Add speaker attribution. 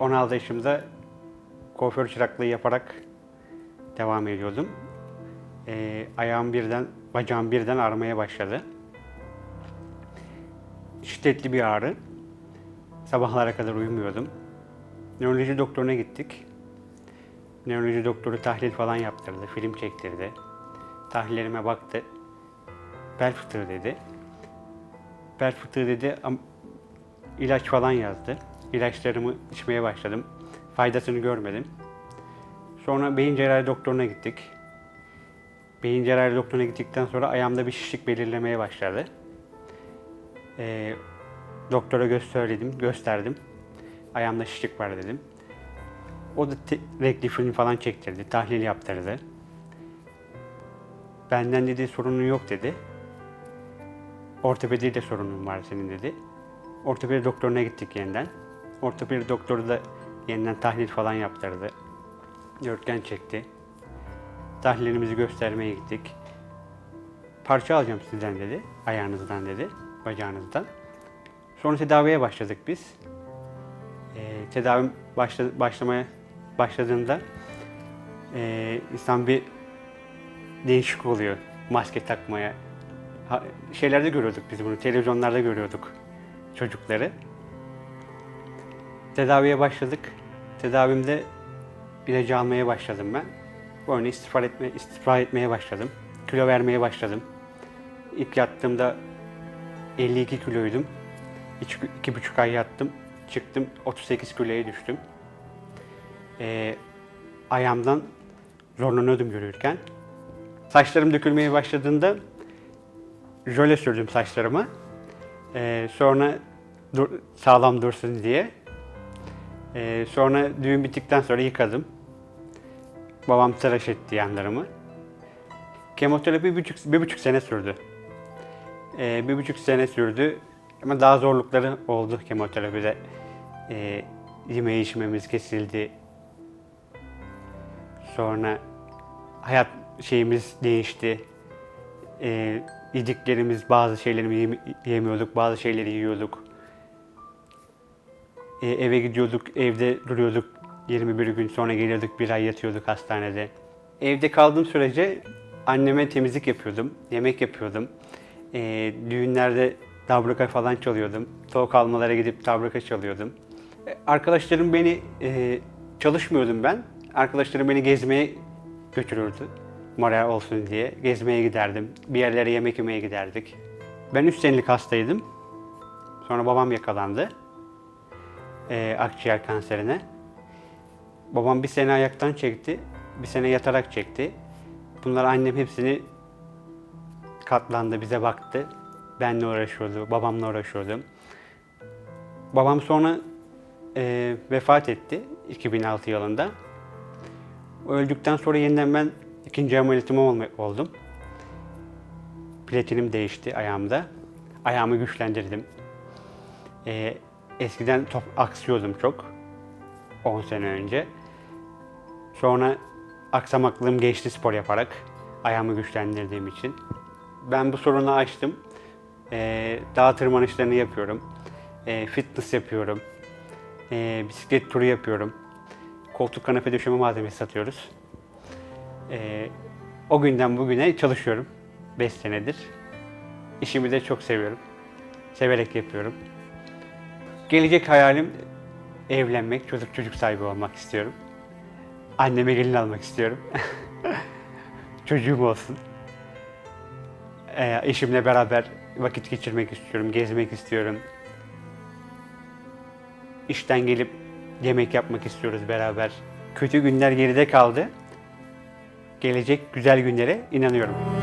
Speaker 1: 16 yaşımda kuaför çıraklığı yaparak devam ediyordum. Ee, ayağım birden, bacağım birden ağrımaya başladı. Şiddetli bir ağrı. Sabahlara kadar uyumuyordum. Nöroloji doktoruna gittik. Nöroloji doktoru tahlil falan yaptırdı, film çektirdi. Tahlillerime baktı. Bel fıtığı dedi. Bel fıtığı dedi, ilaç falan yazdı. İlaçlarımı içmeye başladım. Faydasını görmedim. Sonra beyin cerrahi doktoruna gittik. Beyin cerrahi doktoruna gittikten sonra ayağımda bir şişlik belirlemeye başladı. Ee, doktora gösterdim, gösterdim. Ayağımda şişlik var dedim. O da film falan çektirdi, tahlil yaptırdı. Benden dedi sorunun yok dedi. Ortopedi de sorunun var senin dedi. Ortopedi doktoruna gittik yeniden. Ortopedi doktoru da yeniden tahlil falan yaptırdı. Röntgen çekti. Tahlillerimizi göstermeye gittik. Parça alacağım sizden dedi. Ayağınızdan dedi. Bacağınızdan. Sonra tedaviye başladık biz. Ee, tedavim başla, başlamaya başladığında ee, insan bir değişik oluyor maske takmaya. Ha, şeylerde görüyorduk biz bunu, televizyonlarda görüyorduk çocukları. Tedaviye başladık. Tedavimde ilacı almaya başladım ben. Böyle istifra, etme, istifra etmeye başladım. Kilo vermeye başladım. İlk yattığımda 52 kiloydum. İki, iki buçuk ay yattım. Çıktım 38 kiloya düştüm. Ee, ayağımdan zorlanıyordum yürürken. Saçlarım dökülmeye başladığında jöle sürdüm saçlarıma. Ee, sonra dur- sağlam dursun diye. Ee, sonra düğün bittikten sonra yıkadım. Babam tıraş etti yanlarımı. Kemoterapi bir buçuk, bir buçuk sene sürdü. Ee, bir buçuk sene sürdü. Ama daha zorlukları oldu kemoterapide. Ee, yeme içmemiz kesildi. Sonra hayat şeyimiz değişti. Ee, yediklerimiz bazı şeyleri yemiyorduk, bazı şeyleri yiyorduk. Ee, eve gidiyorduk, evde duruyorduk 21 gün sonra geliyorduk, bir ay yatıyorduk hastanede. Evde kaldığım sürece anneme temizlik yapıyordum, yemek yapıyordum. Ee, düğünlerde dabruka falan çalıyordum. Soğuk almalara gidip dabruka çalıyordum. Ee, Arkadaşlarım beni, e, çalışmıyordum ben. Arkadaşlarım beni gezmeye götürürdü. Moral olsun diye. Gezmeye giderdim. Bir yerlere yemek yemeye giderdik. Ben 3 senelik hastaydım. Sonra babam yakalandı. Ee, akciğer kanserine. Babam bir sene ayaktan çekti. Bir sene yatarak çekti. Bunlar annem hepsini katlandı, bize baktı. Benle uğraşıyordu, babamla uğraşıyordu. Babam sonra e, vefat etti 2006 yılında. Öldükten sonra yeniden ben ikinci ameliyatımı olma- oldum. Platinim değişti ayağımda. Ayağımı güçlendirdim. Ee, eskiden top aksıyordum çok. 10 sene önce. Sonra aksamaklığım geçti spor yaparak. Ayağımı güçlendirdiğim için. Ben bu sorunu açtım. Ee, dağ tırmanışlarını yapıyorum. Ee, fitness yapıyorum. Ee, bisiklet turu yapıyorum. Koltuk kanepe döşeme malzemesi satıyoruz. Ee, o günden bugüne çalışıyorum. 5 senedir. İşimi de çok seviyorum. Severek yapıyorum. Gelecek hayalim evlenmek, çocuk çocuk sahibi olmak istiyorum. Anneme gelin almak istiyorum. Çocuğum olsun. Ee, eşimle beraber vakit geçirmek istiyorum, gezmek istiyorum. İşten gelip yemek yapmak istiyoruz beraber. Kötü günler geride kaldı. Gelecek güzel günlere inanıyorum.